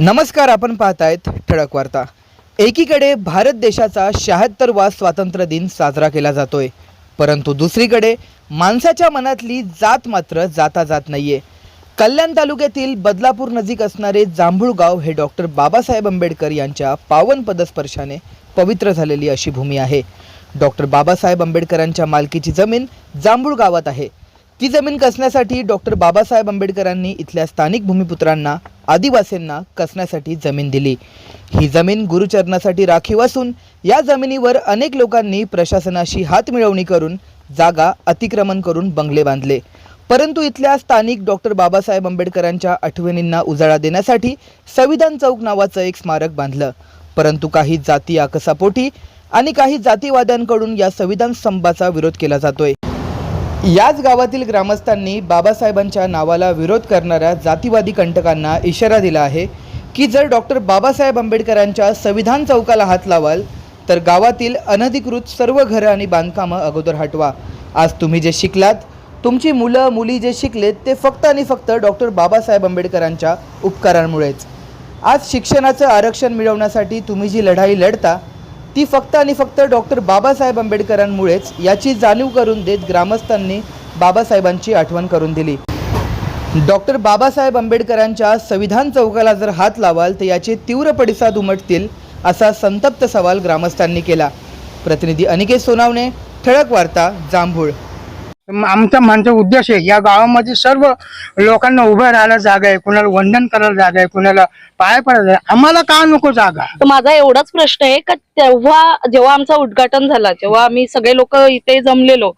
नमस्कार आपण पाहतायत ठळक वार्ता. एकीकडे भारत देशाचा शहात्तरवा स्वातंत्र्य दिन साजरा केला जातोय परंतु दुसरीकडे माणसाच्या मनातली जात मात्र जाता जात नाहीये. कल्याण तालुक्यातील बदलापूर नजीक असणारे जांभूळगाव हे डॉक्टर बाबासाहेब आंबेडकर यांच्या पावन पदस्पर्शाने पवित्र झालेली अशी भूमी आहे. डॉक्टर बाबासाहेब आंबेडकरांच्या मालकीची जमीन जांभूळ गावात आहे. ती जमीन कसण्यासाठी डॉक्टर बाबासाहेब आंबेडकरांनी इथल्या स्थानिक भूमिपुत्रांना आदिवासींना कसण्यासाठी जमीन दिली. ही जमीन गुरुचरणासाठी राखीव असून या जमिनीवर अनेक लोकांनी प्रशासनाशी हात मिळवणी करून जागा अतिक्रमण करून बंगले बांधले. परंतु इथल्या स्थानिक डॉक्टर बाबासाहेब आंबेडकरांच्या आठवणींना उजाळा देण्यासाठी संविधान चौक नावाचं एक स्मारक बांधलं. परंतु काही जाती आकसापोटी आणि काही जातीवाद्यांकडून या संविधान स्तंभाचा विरोध केला जातोय. याच गावातील ग्रामस्थांनी बाबासाहेबांच्या नावाला विरोध करणाऱ्या जातीवादी कंटकांना इशारा दिला आहे की जर डॉक्टर बाबासाहेब आंबेडकरांच्या संविधान चौकाला हात लावाल तर गावातील अनधिकृत सर्व घरं आणि बांधकामं अगोदर हटवा. आज तुम्ही जे शिकलात तुमची मुलं मुली जे शिकलेत ते फक्त आणि फक्त डॉक्टर बाबासाहेब आंबेडकरांच्या उपकारांमुळेच. आज शिक्षणाचं आरक्षण मिळवण्यासाठी तुम्ही जी लढाई लढता ती फक्त आणि फक्त डॉक्टर बाबासाहेब आंबेडकरांमुळेच याची जाणीव करून देत ग्रामस्थांनी बाबासाहेबांची आठवण करून दिली. डॉक्टर बाबासाहेब आंबेडकरांच्या संविधान चौकाला जर हात लावाल तर याचे तीव्र पडिसाद उमटतील असा संतप्त सवाल ग्रामस्थांनी केला. प्रतिनिधी अनिकेत सोनावणे ठळक वार्ता जांभूळ. आमचा माझा उद्देश आहे या गावामध्ये सर्व लोकांना उभं राहायला जागा आहे कुणाला वंदन करायला जागा आहे कुणाला पाय पडायला आम्हाला का नको जागा? तर माझा एवढाच प्रश्न आहे का तेव्हा जेव्हा आमचा उद्घाटन झाला जेव्हा आम्ही सगळे लोक इथे जमलेलो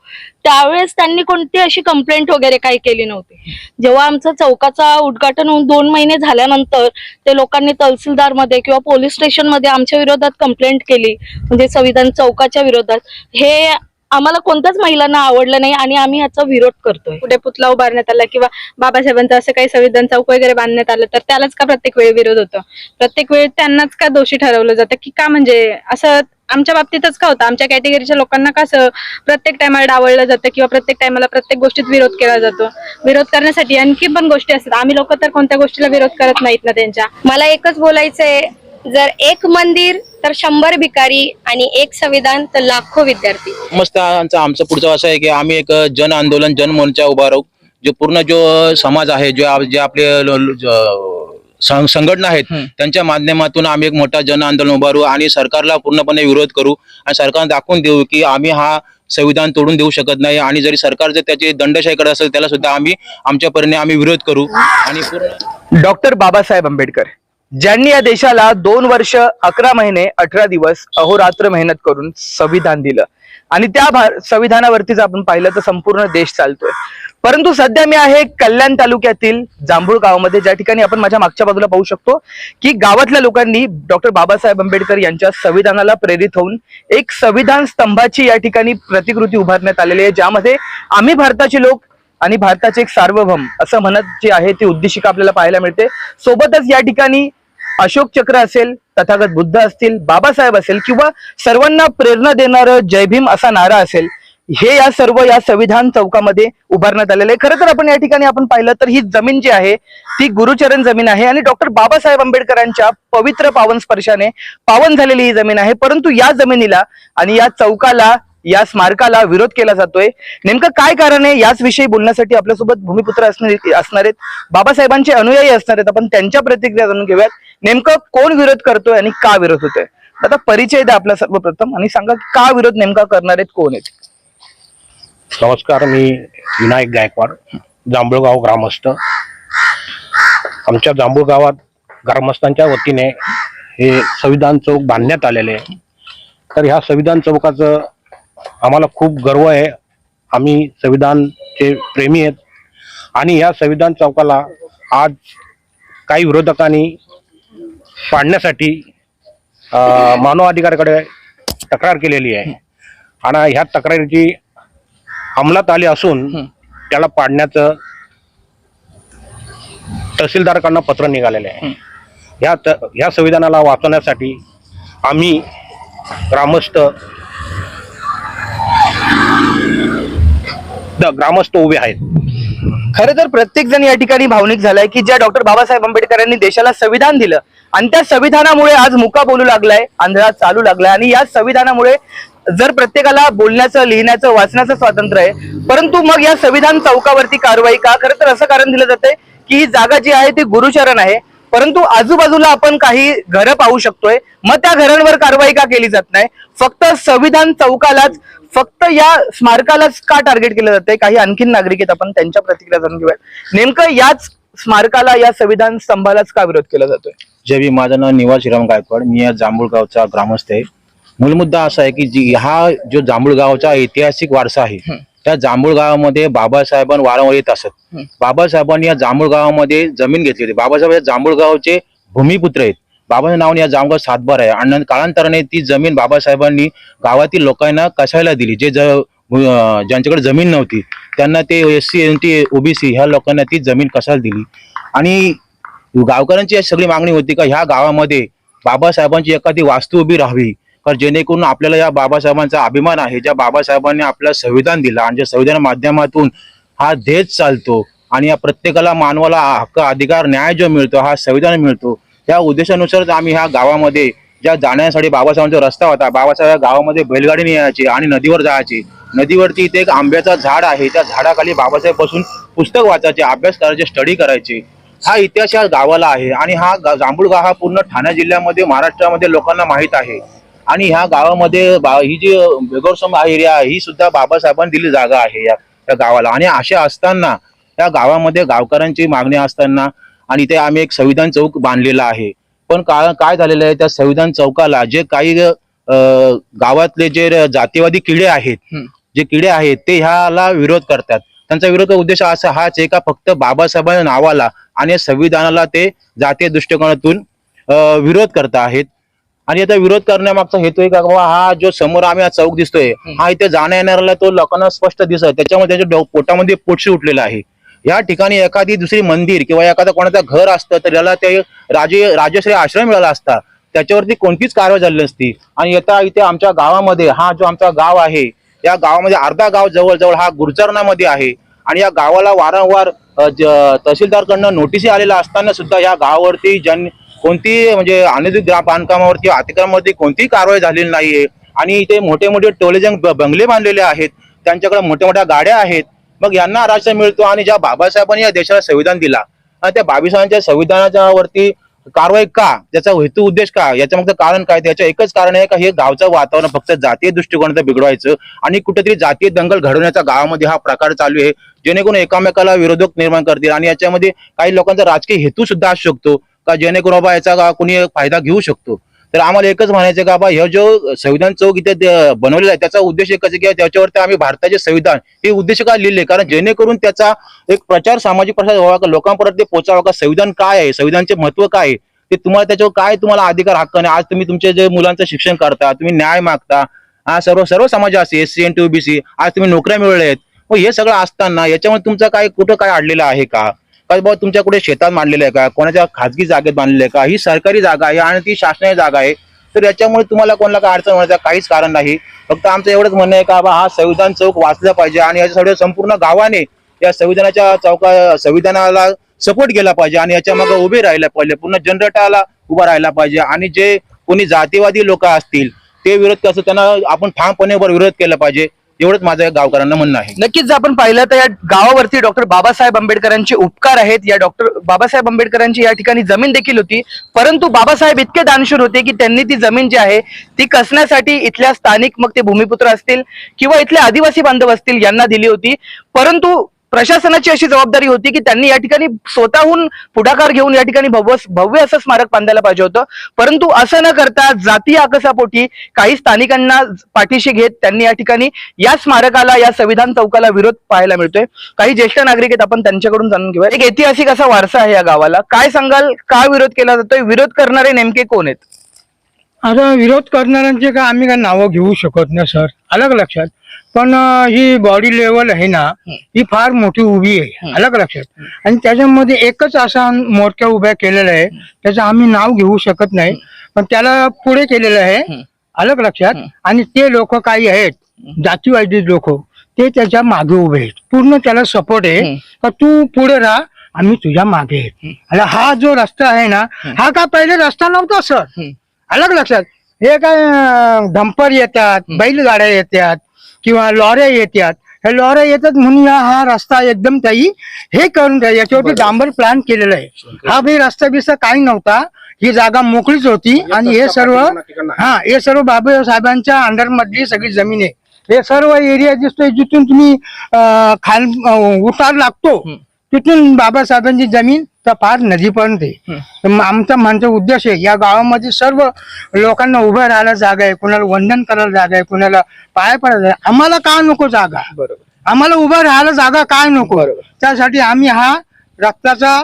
त्यावेळेस त्यांनी कोणती अशी कंप्लेंट वगैरे काही केली नव्हती? जेव्हा आमचं चौकाचा उद्घाटन होऊन दोन महिने झाल्यानंतर ते लोकांनी तहसीलदारमध्ये किंवा पोलीस स्टेशनमध्ये आमच्या विरोधात कंप्लेंट केली म्हणजे संविधान चौकाच्या विरोधात. हे आम्हाला कोणत्याच महिलांना आवडलं नाही आणि आम्ही याचा विरोध करतोय. पुढे पुतळा उभारण्यात आला किंवा बाबासाहेबांचं असं काही संविधान चौक वगैरे बांधण्यात आलं तर त्यालाच का प्रत्येक वेळी विरोध होतो? प्रत्येक वेळी त्यांनाच का दोषी ठरवलं जातं की का म्हणजे असं आमच्या बाबतीतच का होतं? आमच्या कॅटेगरीच्या लोकांना कसं प्रत्येक टायमाला डावळलं जातं किंवा प्रत्येक टायमाला प्रत्येक गोष्टीत विरोध केला जातो? विरोध करण्यासाठी आणखी पण गोष्टी असतात. आम्ही लोक तर कोणत्या गोष्टीला विरोध करत नाहीत ना त्यांच्या? मला एकच बोलायचंय जर एक मंदिर तर शंभर भिकारी आणि एक संविधान तर लाखो विद्यार्थी. मस्त आमचं आमचं पुढचं असं आहे की आम्ही एक जन आंदोलन जन मोर्चा उभा राहू. जो पूर्ण जो समाज आहे जो आप- जे आपले ल- ल- ज- सं- संघटना आहेत. त्यांच्या माध्यमातून आम्ही एक मोठा जन आंदोलन उभारू आणि सरकारला पूर्णपणे विरोध करू आणि सरकारला दाखवून देऊ की आम्ही हा संविधान तोडून देऊ शकत नाही आणि जरी सरकार जर त्याची दंडशाही करत असेल त्याला सुद्धा आम्ही आमच्या परीने आम्ही विरोध करू आणि पूर्ण डॉक्टर बाबासाहेब आंबेडकर. ज्यांनी या देशाला दोन वर्ष अकरा महिने अठरा दिवस अहोरात्र मेहनत करून संविधान दिलं. आणि त्या संविधानावरतीच आपण पाहिलं तर संपूर्ण देश चालतोय. परंतु सध्या मी आहे कल्याण तालुक्यातील जांभूळ गावामध्ये. ज्या ठिकाणी आपण माझ्या मागच्या बाजूला पाहू शकतो की गावातल्या लोकांनी डॉक्टर बाबासाहेब आंबेडकर यांच्या संविधानाला प्रेरित होऊन एक संविधान स्तंभाची या ठिकाणी प्रतिकृती उभारण्यात आलेली आहे ज्यामध्ये आम्ही भारताचे लोक आणि भारताचे एक सार्वभौम असं म्हणत जे आहे ती उद्देशिका आपल्याला पाहायला मिळते. सोबतच या ठिकाणी अशोक चक्र असेल तथागत बुद्ध असतील बाबासाहेब असेल किंवा सर्वांना प्रेरणा देणारं जय भीम असा नारा असेल हे या सर्व या संविधान चौकामध्ये उभारण्यात आलेलं आहे. खरं तर आपण या ठिकाणी आपण पाहिलं तर ही जमीन जी आहे ती गुरुचरण जमीन आहे आणि डॉक्टर बाबासाहेब आंबेडकरांच्या पवित्र पावन स्पर्शाने पावन झालेली ही जमीन आहे. परंतु या जमिनीला आणि या चौकाला या स्मारकाला विरोध केला जातोय. नेमकं काय कारण आहे? याच विषयी बोलण्यासाठी आपल्यासोबत भूमिपुत्र असणार असणार आहेत. बाबासाहेबांचे अनुयायी असणार आहेत. आपण त्यांच्या प्रतिक्रिया जाणून घेऊयात. नेमकं कोण विरोध करतोय आणि का विरोध होतोय? आता परिचय द्या आपला सर्वप्रथम आणि सांगा की का विरोध नेमका करणार आहेत कोण आहेत? नमस्कार मी विनायक गायकवाड जांभूळगाव ग्रामस्थ. आमच्या जांभूळ गावात ग्रामस्थांच्या वतीने हे संविधान चौक बांधण्यात आलेले आहे. तर ह्या संविधान चौकाचं आम्हाला खूप गर्व आहे. आम्ही संविधानचे प्रेमी आहेत. आणि या संविधान चौकाला आज काही विरोधकांनी पाडण्यासाठी अं, मानव अधिकाऱ्याकडे तक्रार केलेली आहे. आणि ह्या तक्रारीची अंमलात आली असून त्याला पाडण्याचं तहसीलदाराकडनं पत्र निघालेलं आहे. या त ह्या संविधानाला वाचवण्यासाठी आम्ही ग्रामस्थ ग्रामस्थ उभे आहेत. खरं तर प्रत्येक जण या ठिकाणी भावनिक झालाय की ज्या डॉक्टर बाबासाहेब आंबेडकरांनी देशाला संविधान दिलं आणि त्या संविधानामुळे आज मुका बोलू लागलाय आंधळा चालू लागलाय आणि या संविधानामुळे जर प्रत्येकाला बोलण्याचं लिहिण्याचं वाचण्याचं स्वातंत्र्य आहे परंतु मग या संविधान चौकावरती कारवाई का? खरं तर असं कारण दिलं जातंय की ही जागा जी आहे ती गुरुचरण आहे. परंतु आजूबाजूला आपण काही घरं पाहू शकतोय. मग त्या घरांवर कारवाई का केली जात नाही? फक्त संविधान चौकालाच फक्त या स्मारकालाच का टार्गेट केलं जातंय? काही आणखीन नागरिक आहेत आपण त्यांच्या प्रतिक्रिया जाणून घेऊया नेमकं याच स्मारकाला या संविधान स्तंभालाच का विरोध केला जातोय? जय माझं नाव निवास श्रीराम गायकवाड. मी या जांभूळगावचा ग्रामस्थ आहे. मूल मुद्दा असा आहे की जी हा जो जांभूळगावचा ऐतिहासिक वारसा आहे त्या जांभूळ गावामध्ये बाबासाहेबां वारंवार येत असत. बाबासाहेबांनी या जांभूळ गावामध्ये जमीन घेतली होती. बाबासाहेब या जांभूळ गावचे भूमिपुत्र आहेत. बाबाच्या नावाने या जामगाव सातबार आहे. आणि कालांतराने ती जमीन बाबासाहेबांनी गावातील लोकांना कसायला दिली? जे ज्यांच्याकडे जमीन नव्हती त्यांना ते S C N T OBC ह्या लोकांना ती जमीन कसायला दिली? आणि गावकऱ्यांची सगळी मागणी होती का ह्या गावामध्ये बाबासाहेबांची एखादी वास्तू उभी राहावी? कारण जेणेकरून आपल्याला या बाबासाहेबांचा अभिमान आहे. ज्या बाबासाहेबांनी आपल्याला संविधान दिलं आणि ज्या माध्यमातून हा देश चालतो आणि या प्रत्येकाला मानवाला हक्क अधिकार न्याय जो मिळतो हा संविधान मिळतो त्या उद्देशानुसारच आम्ही ह्या गावामध्ये ज्या जाण्यासाठी बाबासाहेबांचा रस्ता होता बाबासाहेब या गावामध्ये बैलगाडीने यायची आणि नदीवर जायची. नदीवरती इथे एक आंब्याचा झाड आहे. त्या झाडाखाली बाबासाहेब बसून पुस्तक वाचायचे अभ्यास करायचे स्टडी करायचे. हा इतिहास या गावाला आहे आणि हा गा- जांभूळ गाव हा पूर्ण ठाणे जिल्ह्यामध्ये महाराष्ट्रामध्ये लोकांना माहीत आहे. आणि ह्या गावामध्ये बा- ही जी बेगोरसम एरिया आहे ही सुद्धा बाबासाहेबांनी दिली जागा आहे या या गावाला. आणि असे असताना या गावामध्ये गावकऱ्यांची मागणी असताना आणि इथे आम्ही एक संविधान चौक बांधलेला आहे. पण का काय झालेलं आहे त्या संविधान चौकाला जे काही गावातले जे जातीवादी किडे आहेत. जे किडे आहेत ते ह्याला विरोध करतात. त्यांचा विरोध उद्देश असा हाच आहे का फक्त बाबासाहेबांच्या नावाला आणि संविधानाला ते जातीय दृष्टिकोनातून विरोध करत आहेत. आणि आता विरोध करण्यामागचा हेतू आहे का? बाबा हा जो समोर आम्ही हा चौक दिसतोय हा इथे जाण्या येणाऱ्याला तो लोकांना स्पष्ट दिसत. त्याच्यामध्ये त्याच्या पोटामध्ये पोटशी उठलेला आहे. या ठिकाणी एखादी दुसरी मंदिर किंवा एखादा कोणाचं घर असतं तर याला ते राजे राजश्री आश्रम मिळाला असता त्याच्यावरती कोणतीच कारवाई झाली नसती. आणि येता इथे आमच्या गावामध्ये हा जो आमचा गाव आहे या गावामध्ये अर्धा गाव जवळजवळ हा गुर्जरणामध्ये आहे. आणि या गावाला वारंवार तहसीलदारकडनं नोटीसी आलेल्या असताना सुद्धा या गावावरती जन कोणती म्हणजे अनधिकृत ग्राम बांधकामावरती अतिक्रमणावरती कोणतीही कारवाई झालेली नाहीये. आणि इथे मोठे मोठे टोलेजंग ब- बंगले बांधलेले आहेत. त्यांच्याकडे मोठ्या मोठ्या गाड्या आहेत. मग यांना आरक्षण मिळतो आणि ज्या बाबासाहेबांनी या देशाला संविधान दिला आणि त्या बाबासाहेबांच्या संविधानाच्या वरती कारवाई का? त्याचा हेतू उद्देश का? याच्या मागचं कारण काय? त्याचं एकच कारण आहे का? हे गावचं वातावरण फक्त जातीय दृष्टिकोनाचं बिघडवायचं आणि कुठेतरी जातीय दंगल घडवण्याचा गावामध्ये हा प्रकार चालू आहे. जेणेकरून एकामेकाला विरोधक निर्माण करतील आणि याच्यामध्ये काही लोकांचा राजकीय हेतू सुद्धा असू शकतो. का जेणेकरून बाबा याचा का कोणी फायदा घेऊ शकतो? तर आम्हाला एकच म्हणायचं का बाबा हे जो संविधान चौक इथे बनवलेला आहे त्याचा उद्देश एकच की त्याच्यावरती आम्ही भारताचे संविधान हे उद्देश का लिहिले? कारण जेणेकरून त्याचा एक प्रचार सामाजिक प्रसार व्हावा का लोकांपर्यंत ते पोहोचावा का संविधान काय आहे संविधानचे महत्त्व काय आहे? ते तुम्हाला त्याच्यावर काय तुम्हाला अधिकार हक्क नाही आज तुम्ही तुमचे जे मुलांचं शिक्षण करता तुम्ही न्याय मागता हा सर्व सर्व समाज असे S C N T OBC आज तुम्ही नोकऱ्या मिळवल्या आहेत. मग हे सगळं असताना याच्यामध्ये तुमचं काय कुठं काय अडलेलं आहे का? बाबा तुमच्या कुठे शेतात मांडलेलं आहे का? कोणाच्या खाजगी जागेत बांधलेलं आहे का? ही सरकारी जागा आहे आणि ती शासनाची जागा आहे. तर याच्यामुळे तुम्हाला कोणाला काय अडचण होण्याचं काहीच कारण नाही. फक्त आमचं एवढंच म्हणणं आहे का बा हा संविधान चौक वाचला पाहिजे आणि याच्यासाठी संपूर्ण गावाने या संविधानाच्या चौका संविधानाला सपोर्ट केला पाहिजे आणि याच्या मागे उभे राहिला पाहिजे. पूर्ण जनरेटाला उभा राहिला पाहिजे. आणि जे कोणी जातीवादी लोक असतील ते विरोध कसं त्यांना आपण ठामपणे विरोध केला पाहिजे. एवढंच माझं या गावकऱ्यांना म्हणणं आहे. नक्कीच जर आपण पाहिलं तर या गावावरती डॉक्टर बाबासाहेब आंबेडकरांचे उपकार आहेत. या डॉक्टर बाबासाहेब आंबेडकरांची या ठिकाणी जमीन देखील होती. परंतु बाबासाहेब इतके दानशूर होते की त्यांनी ती जमीन जी आहे ती कसण्यासाठी इथल्या स्थानिक मग ते भूमिपुत्र असतील किंवा इथले आदिवासी बांधव असतील यांना दिली होती. परंतु प्रशासनाची अशी जबाबदारी होती की त्यांनी या ठिकाणी स्वतःहून पुढाकार घेऊन या ठिकाणी भव्य भव्य असं स्मारक बांधायला पाहिजे होतं. परंतु असं न करता जातीय आकसापोटी काही स्थानिकांना पाठीशी घेत त्यांनी या ठिकाणी या स्मारकाला या संविधान चौकाला विरोध पाहायला मिळतोय. काही ज्येष्ठ नागरिक आहेत आपण त्यांच्याकडून जाणून घेऊया. एक ऐतिहासिक असा वारसा आहे या गावाला. काय सांगाल? का विरोध केला जातोय? विरोध करणारे नेमके कोण आहेत? आता विरोध करणाऱ्यांचे का आम्ही काय नावं घेऊ शकत नाही सर. अलग लक्षात. पण अं, ही बॉडी लेवल आहे ना ही. फार मोठी उभी आहे. अलग लक्षात. आणि त्याच्यामध्ये एकच असा मोर्चा उभ्या केलेला आहे त्याचं आम्ही नाव घेऊ शकत नाही. पण त्याला पुढे केलेलं आहे अलग लक्षात. आणि ते लोक काही आहेत जातीवादी लोक ते त्याच्यामागे उभे आहेत. पूर्ण त्याला सपोर्ट आहे. का तू पुढे राहा आम्ही तुझ्या मागे आहे आणि हा जो रस्ता आहे ना हा. काय पहिले रस्ता नव्हता सर? हम्म. अलग लक्षात. हे काय डंपर येतात बैलगाड्या येतात किंवा लॉऱ्या येतात. हे लॉऱ्या येतात म्हणून या- हा रस्ता एकदम ताई हे करून द्या याच्यावरती डांबर प्लॅन केलेला आहे. हा भाई रस्ता बिस्ता काही नव्हता. ही जागा मोकळीच होती आणि हे सर्व हा हे सर्व बाबू साहेबांच्या अंडर मधली सगळी जमीन आहे. हे सर्व एरिया दिसतोय जिथून तुम्ही खाल उतार लागतो तिथून बाबासाहेबांची जमीन तर फार तर मग आमचा म्हणजे उद्देश आहे या गावामध्ये सर्व लोकांना उभं राहायला जागा आहे कुणाला वंदन करायला जागा आहे कुणाला पाय पडायला. आम्हाला का नको जागा? बरोबर. आम्हाला उभं राहायला जागा काय नको? बरोबर. त्यासाठी आम्ही हा रक्ताचा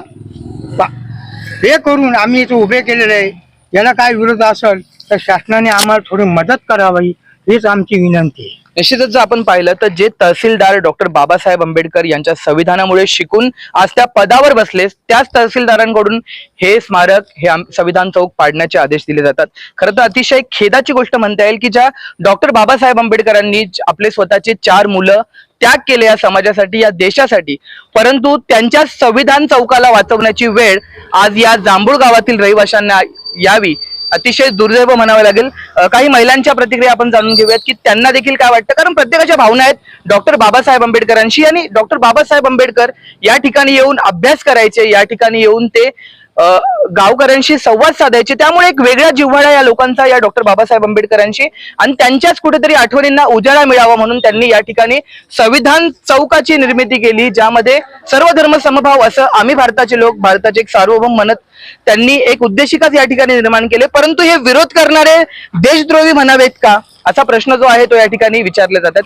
हे करून आम्ही इथे उभे केलेले आहे. याला काय विरोध असेल तर शासनाने आम्हाला थोडी मदत करावी हीच आमची विनंती आहे. निश्चितच जर आपण पाहिलं तर जे तहसीलदार डॉक्टर बाबासाहेब आंबेडकर यांच्या संविधानामुळे शिकून आज त्या पदावर बसले त्याच तहसीलदारांकडून हे स्मारक हे संविधान चौक पाडण्याचे आदेश दिले जातात. खरं तर अतिशय खेदाची गोष्ट म्हणता येईल की ज्या डॉक्टर बाबासाहेब आंबेडकरांनी आपले स्वतःचे चार मुलं त्याग केले या समाजासाठी या देशासाठी. परंतु त्यांच्या संविधान चौकाला वाचवण्याची वेळ आज या जांभूळ गावातील रहिवाशांना यावी. अतिशय दुर्दैव म्हणावं लागेल. काही महिलांच्या प्रतिक्रिया आपण जाणून घेऊयात की त्यांना देखील काय वाटतं? कारण प्रत्येकाच्या भावना आहेत. डॉक्टर बाबासाहेब आंबेडकरांशी आणि डॉक्टर बाबासाहेब आंबेडकर या ठिकाणी येऊन अभ्यास करायचे या ठिकाणी येऊन ते गावकऱ्यांशी संवाद साधायचे. त्यामुळे एक वेगळा जिव्हाळा या लोकांचा या डॉक्टर बाबासाहेब आंबेडकरांशी. आणि त्यांच्याच कुठेतरी आठवणींना उजाळा मिळावा म्हणून त्यांनी या ठिकाणी संविधान चौकाची निर्मिती केली ज्यामध्ये सर्व धर्म समभाव असं आम्ही भारताचे लोक भारताचे एक सार्वभौम म्हणत त्यांनी एक उद्देशिकाच या ठिकाणी निर्माण केले. परंतु हे विरोध करणारे देशद्रोही म्हणावेत का? असा प्रश्न जो आहे तो या ठिकाणी विचारले जातात.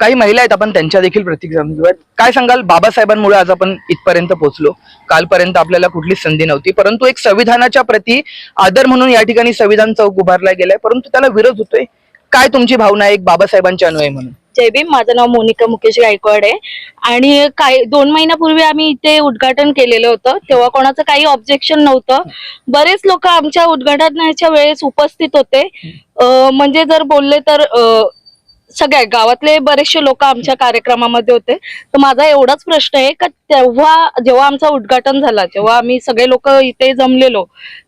काही महिला आहेत आपण त्यांच्या देखील प्रतिक्रिया काय सांगाल बाबासाहेबांमुळे आज आपण इथपर्यंत पोहोचलो. कालपर्यंत आपल्याला कुठलीच संधी नव्हती परंतु एक संविधानाच्या प्रती आदर म्हणून या ठिकाणी संविधान चौक उभारला गेलाय परंतु त्याला विरोध होतोय. काय तुमची भावना आहे एक बाबासाहेबांच्या अनुयायी म्हणून? जय भीम माझं नाव मोनिका मुकेश गायकवाड आहे. आणि काही दोन महिन्यापूर्वी आम्ही इथे उद्घाटन केलेलं होतं. तेव्हा कोणाचं काही ऑब्जेक्शन नव्हतं. बरेच लोक आमच्या उद्घाटनाच्या वेळेस उपस्थित होते. अं, म्हणजे जर बोलले तर अं, सगळ्या गावातले बरेचसे लोक आमच्या कार्यक्रमामध्ये होते. तर माझा एवढाच प्रश्न आहे का तेव्हा जेव्हा आमचा उद्घाटन झाला जेव्हा आम्ही सगळे लोक इथे जमलेलो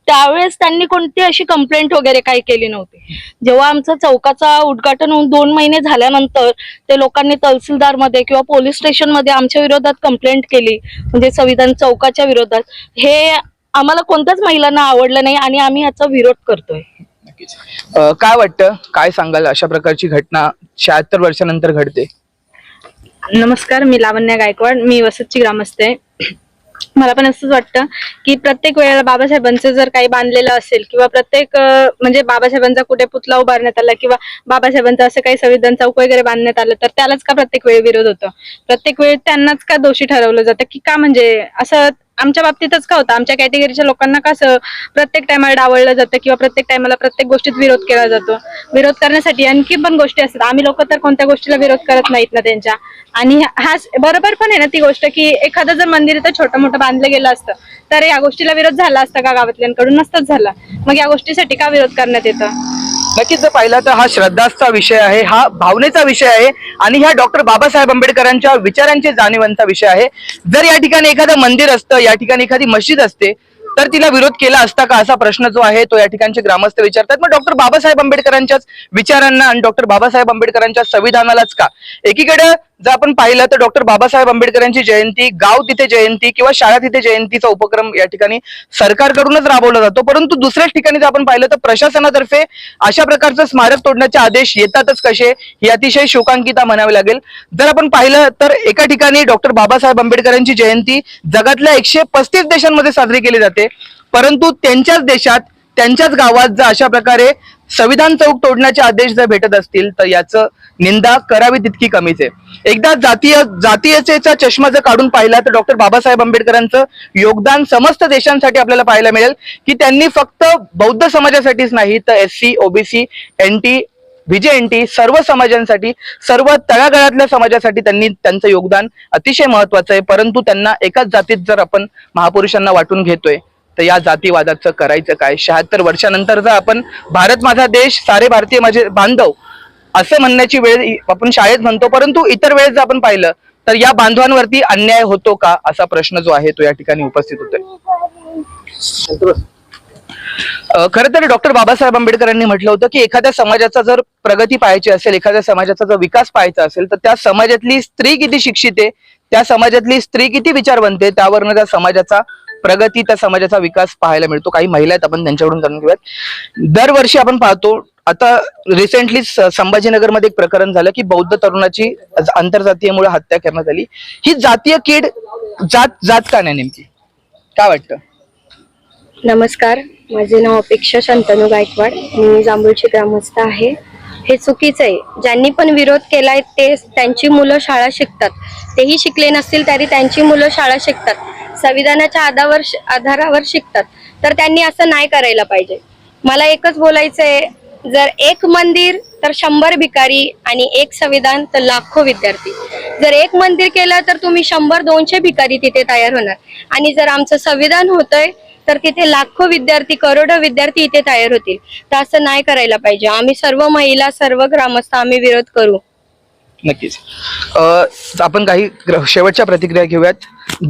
त्यावेळेस त्यांनी कोणती अशी कंप्लेंट वगैरे काही केली नव्हती? जेव्हा आमचं चौकाचा उद्घाटन होऊन दोन महिने झाल्यानंतर ते लोकांनी तहसीलदारमध्ये किंवा पोलीस स्टेशनमध्ये आमच्या विरोधात कंप्लेंट केली म्हणजे संविधान चौकाच्या विरोधात. हे आम्हाला कोणत्याच महिलांना आवडलं नाही आणि आम्ही ह्याचा विरोध करतोय. अं, काय वाटतं? काय सांगाल? अशा प्रकारची घटना शहात्तर वर्षानंतर घडते. नमस्कार मी लावण्या गायकवाड. मी वसतची ग्रामस्थ आहे. मला पण असंच वाटतं की प्रत्येक वेळेला बाबासाहेबांचं जर काही बांधलेलं असेल किंवा प्रत्येक अं, म्हणजे बाबासाहेबांचा कुठे पुतळा उभारण्यात आला किंवा बाबासाहेबांचं असं काही संविधान चौक वगैरे बांधण्यात आलं तर त्यालाच का प्रत्येक वेळी विरोध होतो? प्रत्येक वेळी त्यांनाच का दोषी ठरवलं जातं? की का म्हणजे असं आमच्या बाबतीतच का होतं? आमच्या कॅटेगरीच्या लोकांना कसं प्रत्येक टायमाला डावळलं जातं किंवा प्रत्येक टायमाला प्रत्येक गोष्टीत विरोध केला जातो? विरोध करण्यासाठी आणखी पण गोष्टी असतात. आम्ही लोक तर कोणत्या गोष्टीला विरोध करत नाहीत ना त्यांच्या. आणि हा बरोबर पण आहे ना ती गोष्ट की एखादं जर मंदिर तर छोटं मोठं बांधलं गेलं असतं तर या गोष्टीला विरोध झाला असता का गावातल्यांकडून? नसताच झाला. मग या गोष्टीसाठी का विरोध करण्यात येतं? नक्कीच जर पाहिलं तर हा श्रद्धाचा विषय आहे हा भावनेचा विषय आहे आणि ह्या डॉक्टर बाबासाहेब आंबेडकरांच्या विचारांचे जाणीवांचा विषय आहे. जर या ठिकाणी एखादं मंदिर असतं या ठिकाणी एखादी मस्जिद असते तर तिला विरोध केला असता का असा प्रश्न जो आहे तो या ठिकाणचे ग्रामस्थ विचारतात. मग डॉक्टर बाबासाहेब आंबेडकरांच्याच विचारांना आणि डॉक्टर बाबासाहेब आंबेडकरांच्या संविधानालाच का? एकीकडे जर आपण पाहिलं तर डॉक्टर बाबासाहेब आंबेडकरांची जयंती गाव तिथे जयंती किंवा शाळा तिथे जयंतीचा उपक्रम या ठिकाणी सरकारकडूनच राबवला जातो. परंतु दुसऱ्याच ठिकाणी जर आपण पाहिलं तर प्रशासनातर्फे अशा प्रकारचं स्मारक तोडण्याचे आदेश येतातच कसे ही अतिशय शोकांकिता म्हणावी लागेल. जर आपण पाहिलं तर एका ठिकाणी डॉक्टर बाबासाहेब आंबेडकरांची जयंती जगातल्या एकशे पस्तीस देशांमध्ये साजरी केली जाते. परंतु त्यांच्याच देशात त्यांच्याच गावात जर अशा प्रकारे संविधान चौक तोडण्याचे आदेश जर भेटत असतील तर याचं निंदा करावी तितकी कमीच आहे. एकदा जातीय जातीयतेचा चष्मा जर काढून पाहिला तर डॉक्टर बाबासाहेब आंबेडकरांचं योगदान समस्त देशांसाठी आपल्याला पाहायला मिळेल की त्यांनी फक्त बौद्ध समाजासाठीच नाही तर S C OBC N T VJNT सर्व समाजांसाठी सर्व तळागाळातल्या समाजासाठी त्यांनी त्यांचं योगदान अतिशय महत्वाचं आहे. परंतु त्यांना एकाच जातीत जर आपण महापुरुषांना वाटून घेतोय तर या जातीवादाचं करायचं काय? शहात्तर वर्षानंतरचा आपण भारत माझा देश सारे भारतीय माझे बांधव असं म्हणण्याची वेळ आपण शाळेत म्हणतो परंतु इतर वेळेस जर आपण पाहिलं तर या बांधवांवरती अन्याय होतो का? असा प्रश्न जो आहे तो या ठिकाणी उपस्थित होतोय. खर खरं तर डॉक्टर बाबासाहेब आंबेडकरांनी म्हटलं होतं की एखाद्या समाजाचा जर प्रगती पाहायची असेल एखाद्या समाजाचा जर विकास पाहायचा असेल तर त्या समाजातली स्त्री किती शिक्षित आहे त्या समाजातली स्त्री किती विचार बनते त्यावरनं त्या समाजाचा प्रगती त्या समाजाचा विकास पाहायला मिळतो. काही महिला आहेत आपण त्यांच्याकडून जाणून घेऊयात. दरवर्षी आपण पाहतो आता रिसेंटली संभाजीनगरमध्ये एक प्रकरण झालं की बौद्ध तरुणाची आंतरजातीयमुळे हत्या करण्यात आली. ही जातीय कीड जात जात का नाही नेमकी? काय वाटतं? नमस्कार माझे नाव अपेक्षा शंतनू गायकवाड. मी जांभूळची ग्रामस्थ आहे. हे चुकीचं आहे. ज्यांनी पण विरोध केलाय ते त्यांची मुलं शाळा शिकतात. तेही शिकले नसतील तरी त्यांची मुलं शाळा शिकतात. संविधानाच्या आधावर आधारावर शिकतात. तर त्यांनी असं नाही करायला पाहिजे. मला एकच बोलायचं आहे जर एक मंदिर तर शंभर भिकारी आणि एक संविधान तर लाखो विद्यार्थी. जर एक मंदिर केलं तर तुम्ही शंभर दोनशे भिकारी तिथे तयार होणार. आणि जर आमचं संविधान होतंय तर तिथे लाखो विद्यार्थी करोडो विद्यार्थी इथे तयार होतील. तर असं नाही करायला पाहिजे. आम्ही सर्व महिला सर्व ग्रामस्थ आम्ही विरोध करू. नक्कीच. अ, आपण काही ग्र- शेवटच्या प्रतिक्रिया घेऊयात.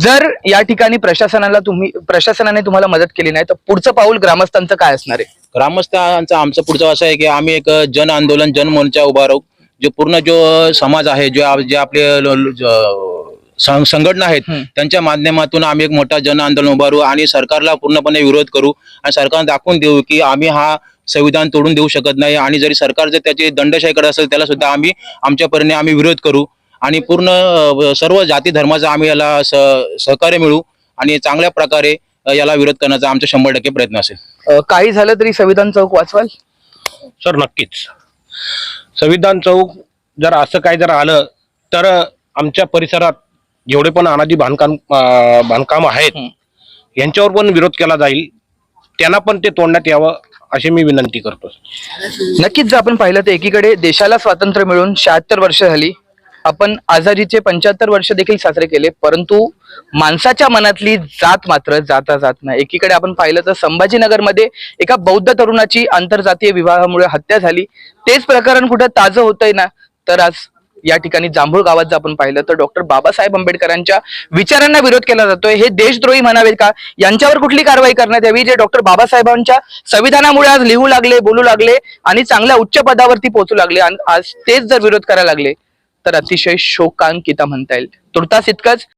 जर या ठिकाणी प्रशासनाला तुम्ही प्रशासनाने तुम्हाला मदत केली नाही तर पुढचं पाऊल ग्रामस्थांचं काय असणार आहे? ग्रामस्थांचं आमचं पुढचं असं आहे की आम्ही एक जन आंदोलन जन मोर्चा उभा राहू. जो पूर्ण जो समाज आहे जो आप- जे आपले ल- ल- ज- सं- संघटना आहेत हम्म. त्यांच्या माध्यमातून आम्ही एक मोठा जन आंदोलन उभारू आणि सरकारला पूर्णपणे विरोध करू. आणि सरकारला दाखवून देऊ की आम्ही हा संविधान तोडून देऊ शकत नाही आणि जरी सरकार जर त्याची दंडशाही करत असेल त्याला सुद्धा आम्ही आमच्या परीने आम्ही विरोध करू आणि पूर्ण सर्व जाती धर्माचा आम्ही याला सहकार्य मिळू आणि चांगल्या प्रकारे याला विरोध करण्याचा आमचा शंभर टक्के प्रयत्न असेल. काही झालं तरी संविधान चौक वाचवाल? सर नक्कीच. संविधान चौक जर असं काय जर आलं तर आमच्या परिसरात जेवढे पण अनादी बांधकाम बांधकाम आहेत. यांच्यावर पण विरोध केला जाईल. त्यांना पण ते तोडण्यात यावं. अशी मी विनंती करतो नक्कीच जर आपण पाहिलं तर एकीकडे देशाला स्वातंत्र्य मिळून शहात्तर वर्ष झाली. आपण आझादीचे पंच्याहत्तर वर्ष देखील साजरे केले परंतु माणसाच्या मनातली जात मात्र जाता जात नाही. एकीकडे आपण पाहिलं तर संभाजीनगरमध्ये एका बौद्ध तरुणाची आंतरजातीय विवाहामुळे हत्या झाली. तेच प्रकरण कुठं ताजं होतंय ना? तर आज या ठिकाणी जांभूळ गावात जर आपण पाहिलं तर डॉक्टर बाबासाहेब आंबेडकरांच्या विचारांना विरोध केला जातोय. हे देशद्रोही म्हणावेत का? यांच्यावर कुठली कारवाई करण्यात यावी? जे डॉक्टर बाबासाहेबांच्या संविधानामुळे आज लिहू लागले बोलू लागले आणि चांगल्या उच्च पदावरती पोहोचू लागले आणि आज तेच जर विरोध करायला लागले तर अतिशय शोकांकिता म्हणता येईल. तुर्तास इतकंच.